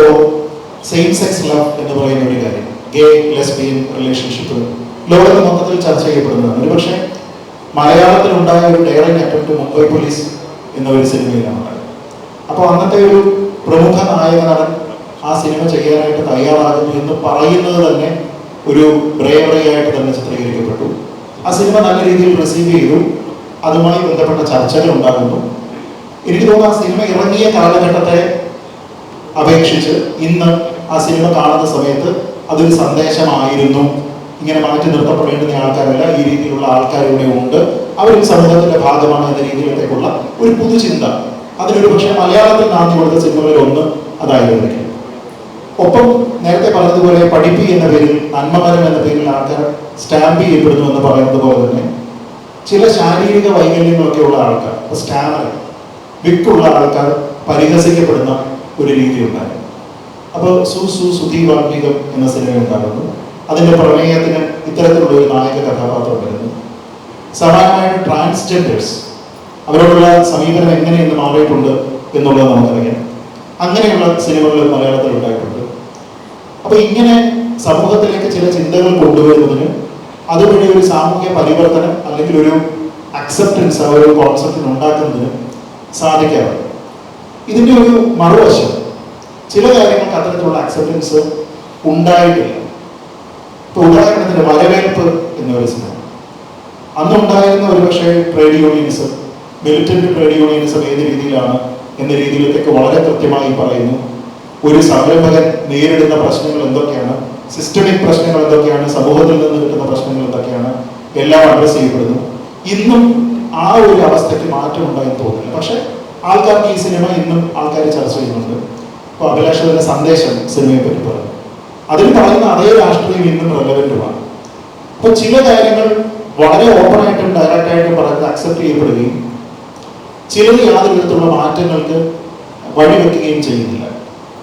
സെയിം സെക്സ് ലവ് എന്ന് പറയുന്ന ഒരു കാര്യം ഗേ ലെസ്ബിയൻ റിലേഷൻഷിപ്പ് ലോകത്ത് മൊത്തത്തിൽ ചർച്ച ചെയ്യപ്പെടുന്നതാണ്. ഒരുപക്ഷെ മലയാളത്തിൽ ഉണ്ടായ ഒരു ഡയറക്റ്റ് അറ്റംപ്റ്റ് മുംബൈ പോലീസ് എന്ന ഒരു സിനിമയിലാണ്. അപ്പോൾ അന്നത്തെ ഒരു പ്രമുഖ നായക നടൻ ആ സിനിമ ചെയ്യാനായിട്ട് തയ്യാറാകുന്നു എന്ന് പറയുന്നത് തന്നെ ഒരു ബ്രേവറിയായിട്ട് തന്നെ ചിത്രീകരിക്കപ്പെട്ടു. ആ സിനിമ നല്ല രീതിയിൽ റിസീവ് ചെയ്തു. അതുമായി ബന്ധപ്പെട്ട ചർച്ചകൾ ഉണ്ടാകുന്നു. എനിക്ക് തോന്നുന്നു ആ സിനിമ ഇറങ്ങിയ കാലഘട്ടത്തെ അപേക്ഷിച്ച് ഇന്ന് ആ സിനിമ കാണുന്ന സമയത്ത് അതൊരു സന്ദേശമായിരുന്നു. ഇങ്ങനെ മാറ്റി നിർത്തപ്പെടേണ്ടുന്ന ആൾക്കാരല്ല ഈ രീതിയിലുള്ള ആൾക്കാർ ഇവിടെ ഉണ്ട്. അവരും സമൂഹത്തിന്റെ ഭാഗമാണ് എന്ന രീതിയിലേക്കുള്ള ഒരു പുതുചിന്ത. അതിനൊരു പക്ഷേ മലയാളത്തിൽ നാന്ദി കൊടുത്ത സിനിമകളിൽ ഒന്ന് അതായിരുന്നു. ഒപ്പം നേരത്തെ പറഞ്ഞതുപോലെ പഠിപ്പി എന്ന പേരിൽ നന്മമരം എന്ന പേരിൽ ആൾക്കാർ സ്റ്റാമ്പ് ചെയ്യപ്പെടുന്നു എന്ന് പറയുന്നത് പോലെ തന്നെ ചില ശാരീരിക വൈകല്യങ്ങളൊക്കെ ഉള്ള ആൾക്കാർ സ്റ്റാമർ വിക്കുള്ള ആൾക്കാർ പരിഹസിക്കപ്പെടുന്ന ഒരു രീതി ഉണ്ടായി. അപ്പോൾ സു സു സുധി വാൽമീകം എന്ന സിനിമ ഉണ്ടാകുന്നു അതിന്റെ പ്രമേയത്തിന് ഇത്തരത്തിലുള്ള ഒരു നായക കഥാപാത്രം വരുന്നു സമാനമായ ട്രാൻസ്ജെൻഡേഴ്സ് അവരോടുള്ള സമീപനം എങ്ങനെയെന്ന് മാറിയിട്ടുണ്ട് എന്നുള്ളത് നമുക്കറിയാം. അങ്ങനെയുള്ള സിനിമകൾ മലയാളത്തിൽ ഉണ്ടായിട്ടുണ്ട്. അപ്പൊ ഇങ്ങനെ സമൂഹത്തിലേക്ക് ചില ചിന്തകൾ കൊണ്ടുവരുന്നതിന് അതുവഴി ഒരു സാമൂഹ്യ പരിവർത്തനം അല്ലെങ്കിൽ ഒരു അക്സെപ്റ്റൻസ് ആ ഒരു കോൺസെപ്റ്റിന് ഉണ്ടാക്കുന്നതിന് സാധിക്കാറുണ്ട്. ഇതിന്റെ ഒരു മറുവശം ചില കാര്യങ്ങൾക്ക് അത്തരത്തിലുള്ള അക്സെപ്റ്റൻസ് ഉണ്ടായിട്ടില്ല. ഇപ്പൊ ഉദാഹരണത്തിന് വരവേൽപ്പ് എന്നൊരു സിനിമ. അന്നുണ്ടായിരുന്ന ഒരു പക്ഷേ trade unionism militant trade unionism ഏത് രീതിയിലാണ് എന്ന രീതിയിലേക്ക് വളരെ കൃത്യമായി പറയുന്നു. ഒരു സംരംഭകൻ നേരിടുന്ന പ്രശ്നങ്ങൾ എന്തൊക്കെയാണ്? സിസ്റ്റമിക് പ്രശ്നങ്ങൾ എന്തൊക്കെയാണ്? സമൂഹത്തിൽ നിന്ന് കിട്ടുന്ന പ്രശ്നങ്ങൾ എന്തൊക്കെയാണ്? എല്ലാം അഡ്രസ് ചെയ്യപ്പെടുന്നു. ഇന്നും ആ ഒരു അവസ്ഥയ്ക്ക് മാറ്റം ഉണ്ടായി തോന്നുന്നില്ല പക്ഷെ ആൾക്കാർക്ക് ഈ സിനിമ ഇന്നും ആൾക്കാർ ചർച്ച ചെയ്യുന്നുണ്ട്. ഇപ്പൊ അഭിലാഷകരുടെ സന്ദേശം സിനിമയെ പറ്റി പറഞ്ഞു അതിൽ പറയുന്ന അതേ രാഷ്ട്രീയം ഇന്നും റെലവെന്റുമാണ് അപ്പൊ ചില കാര്യങ്ങൾ വളരെ ഓപ്പൺ ആയിട്ടും ഡയറക്റ്റായിട്ടും പറയുന്നത് അക്സെപ്റ്റ് ചെയ്യപ്പെടുകയും ചിലത് യാതൊരു വിധത്തിലുള്ള മാറ്റങ്ങൾക്ക് വഴിവെക്കുകയും ചെയ്യുന്നില്ല.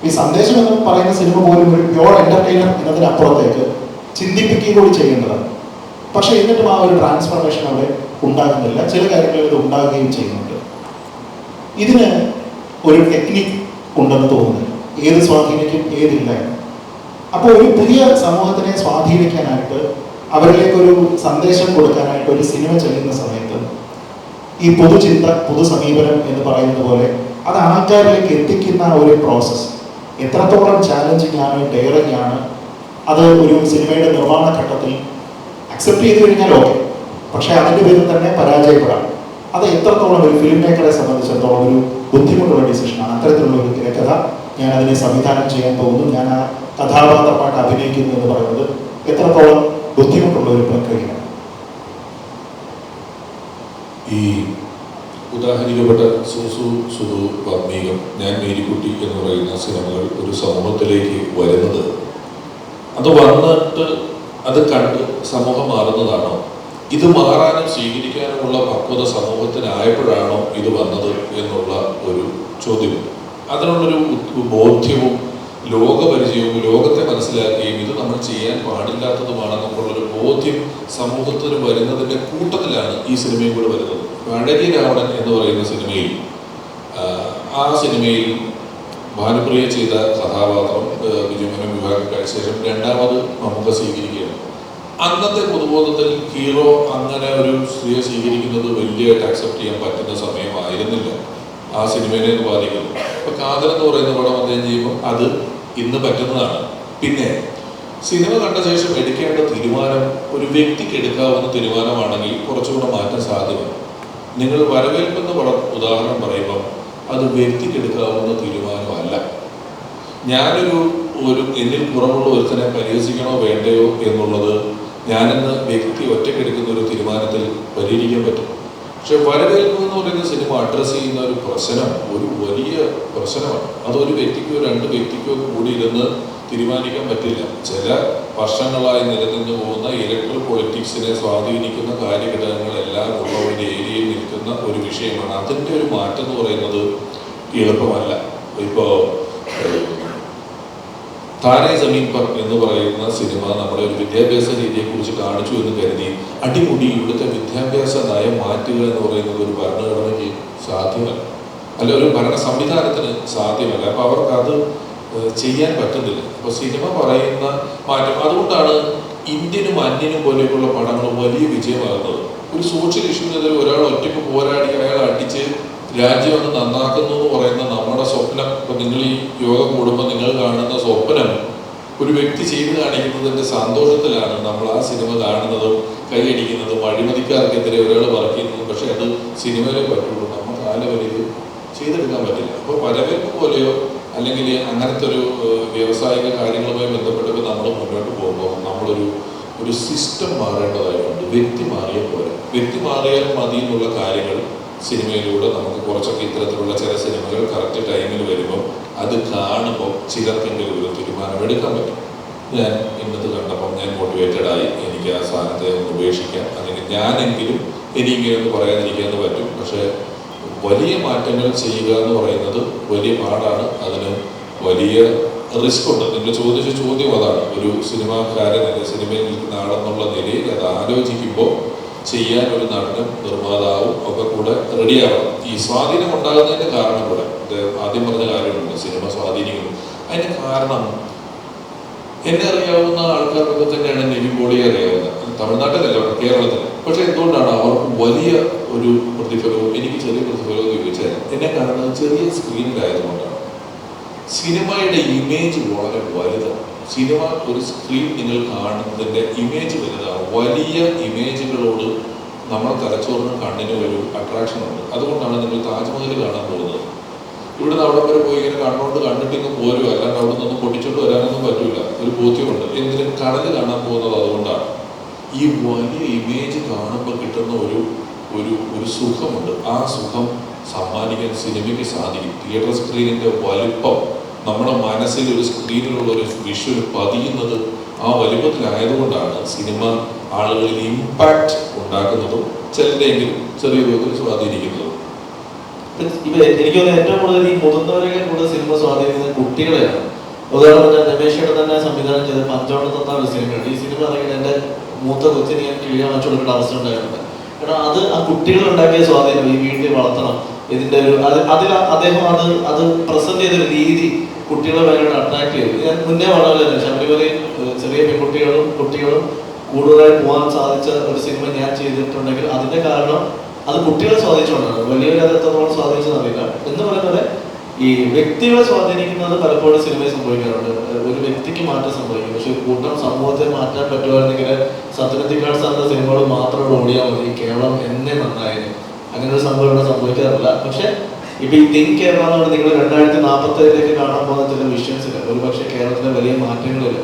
ഈ സന്ദേശം എന്ന് പറയുന്ന സിനിമ പോലും ഒരു പ്യോർ എന്റർടൈനർ എന്നതിനപ്പുറത്തേക്ക് ചിന്തിപ്പിക്കുകയും കൂടി ചെയ്യേണ്ടതാണ് പക്ഷെ എന്നിട്ടും ആ ഒരു ട്രാൻസ്ഫോർമേഷൻ അവിടെ ഉണ്ടാകുന്നില്ല. ചില കാര്യങ്ങളിൽ ഇത് ഉണ്ടാകുകയും ചെയ്യുന്നുണ്ട്. ഇതിന് ഒരു ടെക്നിക് ഉണ്ടെന്ന് തോന്നുന്നു. ഏത് സ്വാധീനിക്കും ഏതില്ല. അപ്പോൾ ഒരു പുതിയ സമൂഹത്തിനെ സ്വാധീനിക്കാനായിട്ട് അവരിലേക്ക് ഒരു സന്ദേശം കൊടുക്കാനായിട്ട് ഒരു സിനിമ ചെയ്യുന്ന സമയത്ത് ഈ പൊതുചിന്ത പൊതു സമീപനം എന്ന് പറയുന്നത് പോലെ അത് ആൾക്കാരിലേക്ക് എത്തിക്കുന്ന ഒരു പ്രോസസ്സ് എത്രത്തോളം ചാലഞ്ചിങ് ആണ് ഡെയറിങ് ആണ് അത് ഒരു സിനിമയുടെ നിർമ്മാണ ഘട്ടത്തിൽ അക്സെപ്റ്റ് ചെയ്ത് കഴിഞ്ഞാൽ ഓക്കെ പക്ഷെ അതിന്റെ പേരിൽ തന്നെ പരാജയപ്പെടാം. അത് എത്രത്തോളം ഒരു ഫിലിം മേക്കറെ സംബന്ധിച്ചിടത്തോളം ഒരു ബുദ്ധിമുട്ടുള്ള ഡിസിഷനാണ് അത്തരത്തിലുള്ള ഒരു തിരക്കഥ ഞാൻ അതിനെ സംവിധാനം ചെയ്യാൻ പോകുന്നു. ഞാൻ ആ കഥാപാത്രമായിട്ട് അഭിനയിക്കുന്നു എന്ന് പറയുന്നത് എത്രത്തോളം ബുദ്ധിമുട്ടുള്ള ഒരു പ്രക്രിയയാണ്. ഈ ഉദാഹരിക്കപ്പെട്ട സുസു സുധു വർമ്മീകം ഞാൻ മേരിക്കുട്ടി എന്ന് പറയുന്ന സിനിമകൾ ഒരു സമൂഹത്തിലേക്ക് വരുന്നത്. അത് വന്നിട്ട് അത് കണ്ട് സമൂഹം മാറുന്നതാണോ? ഇത് മാറാനും സ്വീകരിക്കാനുമുള്ള പക്വത സമൂഹത്തിനായപ്പോഴാണോ ഇത് വന്നത് എന്നുള്ള ഒരു ചോദ്യമുണ്ട് അതിനുള്ളൊരു ബോധ്യവും ലോകപരിചയവും ലോകത്തെ മനസ്സിലാക്കുകയും ഇത് നമ്മൾ ചെയ്യാൻ പാടില്ലാത്തതുമാണെന്നൊക്കെയുള്ളൊരു ബോധ്യം സമൂഹത്തിന് വരുന്നതിന്റെ കൂട്ടത്തിലാണ് ഈ സിനിമയും കൂടെ വരുന്നത്. അഴകി രാവണൻ എന്ന് പറയുന്ന സിനിമയിൽ ആ, സിനിമയിൽ ഭാനുപ്രിയ ചെയ്ത കഥാപാത്രം വിജയമനം വിഭാഗം കഴിച്ച ശേഷം രണ്ടാമത് നമുക്ക് സ്വീകരിക്കുകയാണ്. അന്നത്തെ പൊതുബോധത്തിൽ ഹീറോ അങ്ങനെ ഒരു സ്ത്രീയെ സ്വീകരിക്കുന്നത് വലിയതായിട്ട് അക്സെപ്റ്റ് ചെയ്യാൻ പറ്റുന്ന സമയമായിരുന്നില്ല. ആ സിനിമയെ ബാധിക്കുന്നു. അപ്പൊ കാതൽ എന്ന് പറയുന്ന പടം അദ്ദേഹം ചെയ്യുമ്പോൾ അത് ഇന്ന് പറ്റുന്നതാണ്. പിന്നെ സിനിമ കണ്ട ശേഷം എടുക്കേണ്ട തീരുമാനം ഒരു വ്യക്തിക്ക് എടുക്കാവുന്ന തീരുമാനമാണെങ്കിൽ കുറച്ചുകൂടെ മാറ്റാൻ സാധ്യമാണ്. നിങ്ങൾ വരവേൽക്കുന്ന പടം ഉദാഹരണം പറയുമ്പോൾ അത് വ്യക്തിക്ക് എടുക്കാവുന്ന തീരുമാനമല്ല. ഞാനൊരു ഒരു എന്നിൽ കുറവുള്ള ഒരുത്തനെ പരിഹസിക്കണോ വേണ്ടയോ എന്നുള്ളത് ഞാനെന്ന് വ്യക്തി ഒറ്റയ്ക്കെടുക്കുന്ന ഒരു തീരുമാനത്തിൽ പരിഹരിക്കാൻ പറ്റും. പക്ഷെ വരവേൽപ്പ് എന്ന് പറയുന്ന സിനിമ അഡ്രസ്സ് ചെയ്യുന്ന ഒരു പ്രശ്നം ഒരു വലിയ പ്രശ്നമാണ്. അതൊരു വ്യക്തിക്കോ രണ്ട് വ്യക്തിക്കോ കൂടി ഇരുന്ന് തീരുമാനിക്കാൻ പറ്റില്ല. ചില വർഷങ്ങളായി നിലനിന്ന് പോകുന്ന ഇലക്ട്രൽ പൊളിറ്റിക്സിനെ സ്വാധീനിക്കുന്ന കാര്യഘടകങ്ങളെല്ലാം ഉള്ള ഒരു ഏരിയയിൽ നിൽക്കുന്ന ഒരു വിഷയമാണ്. അതിന്റെ ഒരു മാറ്റം എന്ന് പറയുന്നത് എളുപ്പമല്ല. ഇപ്പോൾ താരേ ജമീൻ പർ എന്ന് പറയുന്ന സിനിമ നമ്മുടെ ഒരു വിദ്യാഭ്യാസ രീതിയെ കുറിച്ച് കാണിച്ചു എന്ന് കരുതി അടിമുടി ഇവിടുത്തെ വിദ്യാഭ്യാസ നയം മാറ്റുക എന്ന് പറയുന്നത് ഒരു ഭരണഘടനയ്ക്ക് സാധ്യമല്ല. അല്ല ഒരു ഭരണ സംവിധാനത്തിന് സാധ്യമല്ല. അപ്പൊ അവർക്ക് അത് ചെയ്യാൻ പറ്റുന്നില്ല. അപ്പൊ സിനിമ പറയുന്ന മാറ്റം. അതുകൊണ്ടാണ് ഇന്ത്യനും അന്യനും പോലെയുള്ള പടങ്ങൾ വലിയ വിജയമാകുന്നത്. ഒരു സോഷ്യൽ ഇഷ്യൂവിനെതിരെ ഒരാൾ ഒറ്റയ്ക്ക് പോരാടി അയാൾ അടിച്ച് രാജ്യം അത് നന്നാക്കുന്നു എന്ന് പറയുന്ന നമ്മുടെ സ്വപ്നം. ഇപ്പൊ നിങ്ങൾ ഈ യോഗം കൂടുമ്പോൾ നിങ്ങൾ കാണുന്ന സ്വപ്നം ഒരു വ്യക്തി ചെയ്തു കാണിക്കുന്നതിന്റെ സന്തോഷത്തിലാണ് നമ്മൾ ആ സിനിമ കാണുന്നതും കൈയടിക്കുന്നതും അഴിമതിക്കാർക്കെതിരെ ഒരാൾ വർക്ക് ചെയ്യുന്നതും. പക്ഷെ അത് സിനിമയിലെ പറ്റുള്ളൂ. നമുക്ക് കാലവരിത് ചെയ്തെടുക്കാൻ പറ്റില്ല. അപ്പോൾ വരവേൽപ്പ് പോലെയോ അല്ലെങ്കിൽ അങ്ങനത്തെ ഒരു വ്യാവസായിക കാര്യങ്ങളുമായി ബന്ധപ്പെട്ടപ്പോൾ നമ്മൾ മുന്നോട്ട് പോകുമ്പോൾ നമ്മളൊരു ഒരു സിസ്റ്റം മാറേണ്ടതായിട്ടുണ്ട്. വ്യക്തി മാറിയ പോലെ വ്യക്തി മാറിയാൽ മതി എന്നുള്ള കാര്യങ്ങൾ സിനിമയിലൂടെ നമുക്ക് കുറച്ചൊക്കെ ഇത്തരത്തിലുള്ള ചില സിനിമകൾ കറക്റ്റ് ടൈമിൽ വരുമ്പോൾ അത് കാണുമ്പോൾ ചിലർക്കെങ്കിലും ഒരു തീരുമാനം എടുക്കാൻ പറ്റും. ഞാൻ ഇന്നത് കണ്ടപ്പോൾ ഞാൻ മോട്ടിവേറ്റഡ് ആയി എനിക്ക് ആ സാധനത്തെ ഒന്ന് ഉപേക്ഷിക്കാം. അല്ലെങ്കിൽ ഞാനെങ്കിലും എനിക്കിങ്ങനെ ഒന്ന് പറയാതിരിക്കാൻ പറ്റും. പക്ഷേ വലിയ മാറ്റങ്ങൾ ചെയ്യുക എന്ന് പറയുന്നത് വലിയ പാടാണ്. അതിന് വലിയ റിസ്ക് ഉണ്ട്. നിങ്ങൾ ചോദിച്ച ചോദ്യം അതാണ്. ഒരു സിനിമാക്കാരൻ അല്ലെങ്കിൽ സിനിമയിൽ നിൽക്കുന്ന ആളെന്നുള്ള നിലയിൽ അത് ആലോചിക്കുമ്പോൾ ചെയ്യാൻ ഒരു നടനും നിർമ്മാതാവും ഒക്കെ കൂടെ റെഡിയാവണം ഈ സ്വാധീനം ഉണ്ടാകുന്നതിന്റെ കാരണം കൂടെ ആദ്യം പറഞ്ഞ കാര്യമുണ്ട് സിനിമ സ്വാധീനിക്കുന്നു. അതിന്റെ കാരണം എന്നെ അറിയാവുന്ന ആൾക്കാർക്കൊക്കെ തന്നെയാണ് നിവിൻ പോളിയെ അറിയാവുന്നത്. തമിഴ്നാട്ടിലല്ല കേരളത്തിൽ. പക്ഷെ എന്തുകൊണ്ടാണ് അവർക്ക് വലിയ ഒരു പ്രതിഫലവും എനിക്ക് ചെറിയ പ്രതിഫലവും ചോദിച്ചാൽ എന്നെ കാരണം ചെറിയ സ്ക്രീനിലായതുകൊണ്ടാണ് സിനിമയുടെ ഇമേജ് വളരെ വലുതാണ്. സിനിമ ഒരു സ്ക്രീൻ നിങ്ങൾ കാണുന്നതിന്റെ ഇമേജ് വലുതാണ് വലിയ ഇമേജുകളോട് നമ്മൾ തലച്ചോറിനും കണ്ണിനും ഒരു അട്രാക്ഷൻ ഉണ്ട്. അതുകൊണ്ടാണ് നിങ്ങൾ താജ്മഹൽ കാണാൻ പോകുന്നത്. ഇവിടുന്ന് അവിടെ വരെ പോയി ഇങ്ങനെ കണ്ടിട്ട് ഇങ്ങ് പോരും അല്ലാണ്ട് അവിടെ നിന്ന് പൊട്ടിച്ചോണ്ട് വരാനൊന്നും പറ്റില്ല ഒരു ബോധ്യമുണ്ട്. എന്തിനും കടൽ കാണാൻ പോകുന്നത് അതുകൊണ്ടാണ്. ഈ വലിയ ഇമേജ് കാണുമ്പോൾ കിട്ടുന്ന ഒരു ഒരു ഒരു സുഖമുണ്ട്. ആ സുഖം സമ്മാനിക്കാൻ സിനിമയ്ക്ക് സാധിക്കും. തിയേറ്റർ സ്ക്രീനിന്റെ വലിപ്പം നമ്മുടെ മനസ്സിൽ ഒരു സ്ക്രീനിലുള്ള ഒരു വിഷ്വൽ പതിയുന്നത് ആ വലിപ്പത്തിലായതുകൊണ്ടാണ് സിനിമ ആളുകളിൽ ഇമ്പാക്റ്റ് ഉണ്ടാക്കുന്നതും ചിലരെങ്കിലും ചെറിയ തോതിൽ സ്വാധീനിക്കുന്നതും. ഇവ എനിക്ക് ഏറ്റവും കൂടുതൽ ഈ മുതിർന്നവരെക്കാൾ കൂടുതൽ സിനിമ സ്വാധീനിക്കുന്നത് കുട്ടികളെയാണ്. ഉദാഹരണത്തിന് രമേശയുടെ തന്നെ സംവിധാനം ചെയ്ത പഞ്ചവണ്ണ തന്ന ഒരു സിനിമയുണ്ട് ഈ സിനിമ ഇറങ്ങിയത് എന്റെ മൂത്ത കൊച്ചിന് ഞാൻ കിഴിയാൻ വെച്ചു കൊടുക്കേണ്ട അവസ്ഥ ഉണ്ടായിട്ടുണ്ട്. കാരണം അത് ആ കുട്ടികൾ ഉണ്ടാക്കിയ സ്വാധീനം ഈ വീട്ടിൽ വളർത്തണം. ഇതിന്റെ ഒരു അത് അതിൽ അദ്ദേഹം അത് അത് പ്രസന്റ് ചെയ്തൊരു രീതി കുട്ടികളെ ഭയങ്കര അട്രാക്ട് ചെയ്തു ഞാൻ മുന്നേ പറഞ്ഞല്ലോ ശബരിമലയിൽ ചെറിയ പെൺകുട്ടികളും കുട്ടികളും കൂടുതലായി പോകാൻ സാധിച്ച ഒരു സിനിമ ഞാൻ ചെയ്തിട്ടുണ്ടെങ്കിൽ അതിന്റെ കാരണം അത് കുട്ടികളെ സ്വാധീനിച്ചുകൊണ്ടാണ്. വലിയവരത് എത്രത്തോളം സ്വാധീനിച്ചതറിയില്ല എന്ന് പറയുന്നത് ഈ വ്യക്തികളെ സ്വാധീനിക്കുന്നത് പലപ്പോഴും സിനിമയിൽ സംഭവിക്കാറുണ്ട്. ഒരു വ്യക്തിക്ക് മാറ്റം സംഭവിക്കും. പക്ഷെ കൂട്ടം സമൂഹത്തെ മാറ്റാൻ പറ്റുമായിരുന്നെങ്കിൽ സത്യനത്തിക്കാട് സാറിന്റെ സിനിമകൾ മാത്രം ഓടിയാൽ മതി. കേവലം എന്നെ നന്നായിരുന്നു അങ്ങനെ ഒരു സംഭവം ഇവിടെ സംഭവിക്കാറില്ല. പക്ഷെ ഇപ്പൊ ഈ തിങ്ക് കേരള എന്ന് പറഞ്ഞാൽ നിങ്ങൾ രണ്ടായിരത്തി നാൽപ്പത്തി ഏഴിലേക്ക് കാണാൻ പോകുന്ന ചില വിഷൻസിൽ ഒരു പക്ഷെ കേരളത്തിലെ വലിയ മാറ്റങ്ങളിൽ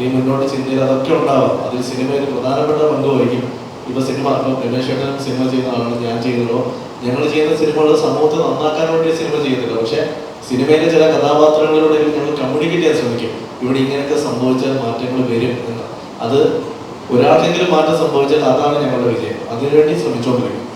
ഈ മുന്നോട്ട് ചിന്തയിൽ അതൊക്കെ ഉണ്ടാവും. അതിൽ സിനിമയിൽ പ്രധാനപ്പെട്ട പങ്ക് വഹിക്കും. ഇപ്പൊ സിനിമ രമേശ് ചേട്ടൻ സിനിമ ചെയ്യുന്ന ആളാണ് ഞാൻ ചെയ്യുന്നതോ ഞങ്ങൾ ചെയ്യുന്ന സിനിമകൾ സമൂഹത്തെ നന്നാക്കാൻ വേണ്ടി സിനിമ ചെയ്യുന്നില്ല പക്ഷെ സിനിമയിലെ ചില കഥാപാത്രങ്ങളിലൂടെ ഞങ്ങൾ കമ്മ്യൂണിക്കേറ്റ് ചെയ്യാൻ ശ്രമിക്കും. ഇവിടെ ഇങ്ങനെയൊക്കെ സംഭവിച്ചാൽ മാറ്റങ്ങൾ വരും എന്ന്. അത് ഒരാൾക്കെങ്കിലും മാറ്റം സംഭവിച്ചാൽ അതാണ് ഞങ്ങളുടെ വിജയം. അതിനുവേണ്ടി ശ്രമിച്ചുകൊണ്ടിരിക്കും.